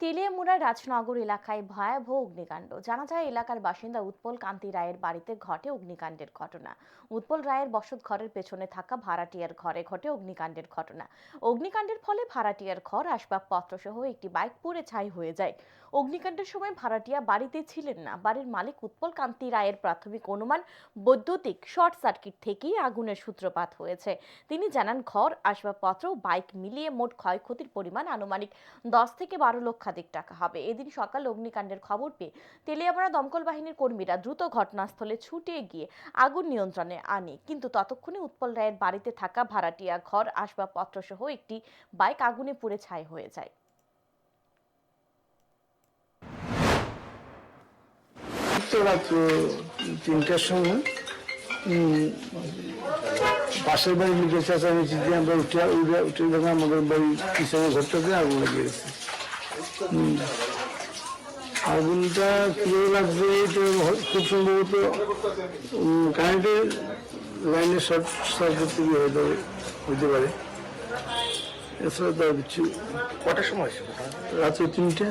তেলিয়ামুড়া রাজনগর এলাকায় ভয়াবহ অগ্নিকাণ্ড। জানা যায়, এলাকার বাসিন্দা উৎপল কান্তি রায়ের বাড়িতে ঘটে অগ্নিকাণ্ডের ঘটনা। উৎপল রায়ের বসত ঘরের পেছনে থাকা ভাড়াটিয়ার ঘরে ঘটে অগ্নিকাণ্ডের ঘটনা। অগ্নিকাণ্ডের ফলে ভাড়াটিয়ার ঘর আসবাবপত্র সহ একটি বাইক পুড়ে ছাই হয়ে যায়। অগ্নিকাণ্ডের সময় ভাড়াটিয়া বাড়িতে ছিলেন না। বাড়ির মালিক উৎপল কান্তি রায়ের প্রাথমিক অনুমান বৈদ্যুতিক শর্ট সার্কিট থেকেই আগুনের সূত্রপাত হয়েছে। তিনি জানান, ঘর, আসবাবপত্র বাইক মিলিয়ে মোট ক্ষয়ক্ষতির পরিমাণ আনুমানিক দশ থেকে বারো লক্ষাধিক টাকা হবে। এদিন সকাল অগ্নিকাণ্ডের খবর পেয়ে তেলিয়ামারা দমকল বাহিনীর কর্মীরা দ্রুত ঘটনাস্থলে ছুটে গিয়ে আগুন নিয়ন্ত্রণে আনে। কিন্তু ততক্ষণে উৎপল রায়ের বাড়িতে থাকা ভাড়াটিয়া ঘর আসবাবপত্র সহ একটি বাইক আগুনে পুড়ে ছাই হয়ে যায়। তিনটার সময় পাশের বাড়ি লিখে চেঁচামেচি দিয়ে আমরা উঠে উঠে উঠে দেখে আমাদের বাড়ি পিছনে ঘরটাতে আগুন লেগে গেছে। আগুনটা কীভাবে লাগবে তো খুব সম্ভবত কারেন্টের লাইনের শর্ট সার্কিট তৈরি হয়ে যাবে হতে পারে এছাড়া তো কিছু কটার সময় রাত্রে তিনটে।